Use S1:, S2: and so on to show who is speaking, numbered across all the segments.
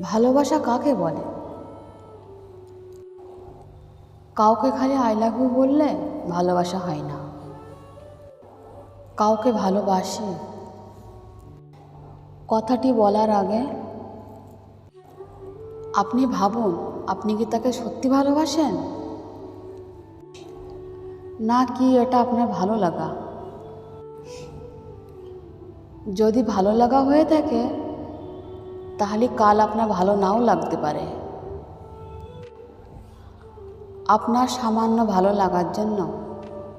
S1: ভালোবাসা কাকে বলে? কাউকে খালি আই লাভ ইউ বললে ভালোবাসা হয় না। কাউকে ভালোবাসি, কথাটি বলার আগে আপনি ভাবুন, আপনি কি তাকে সত্যি ভালোবাসেন? না কি এটা আপনার ভালো লাগা? যদি ভালো লাগা হয়ে থাকে তাহলে কাল আপনার ভালো নাও লাগতে পারে। আপনার সামান্য ভালো লাগার জন্য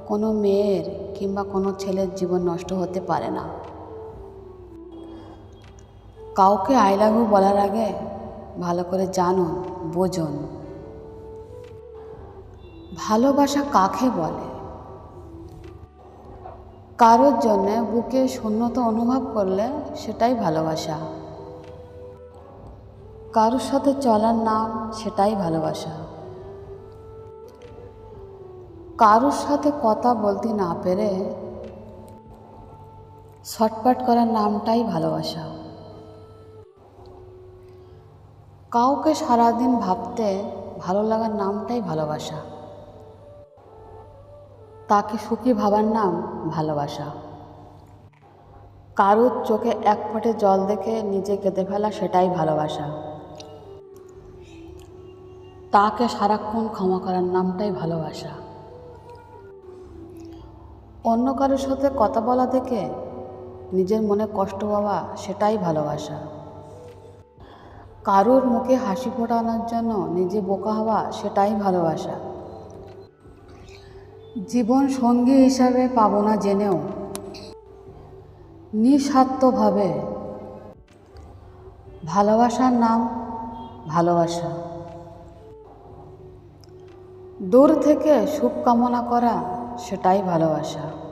S1: কোনো মেয়ের কিংবা কোনো ছেলের জীবন নষ্ট হতে পারে না। কাউকে আই ইউ বলার আগে ভালো করে জানুন, বোঝুন। ভালোবাসা কাকে বলে? কারোর জন্যে বুকে শূন্যতা অনুভব করলে সেটাই ভালোবাসা। কারোর সাথে চলার নাম সেটাই ভালোবাসা। কারোর সাথে কথা বলতে না পেরে ছটপট করার নামটাই ভালোবাসা। কাউকে সারাদিন ভাবতে ভালো লাগার নামটাই ভালোবাসা। তাকে সুখী ভাবার নাম ভালোবাসা। কারুর চোখে এক ফোঁটে জল দেখে নিজে কেঁদে ফেলা সেটাই ভালোবাসা। তাকে সারাক্ষণ ক্ষমা করার নামটাই ভালোবাসা। অন্য কারোর সাথে কথা বলা থেকে নিজের মনে কষ্ট পাওয়া সেটাই ভালোবাসা। কারোর মুখে হাসি ফোটানোর জন্য নিজে বোকা হওয়া সেটাই ভালোবাসা। জীবন সঙ্গী হিসাবে পাবো না জেনেও নিঃস্বার্থভাবে ভালোবাসার নাম ভালোবাসা। দূর থেকে সুখ কামনা করা সেটাই ভালোবাসা।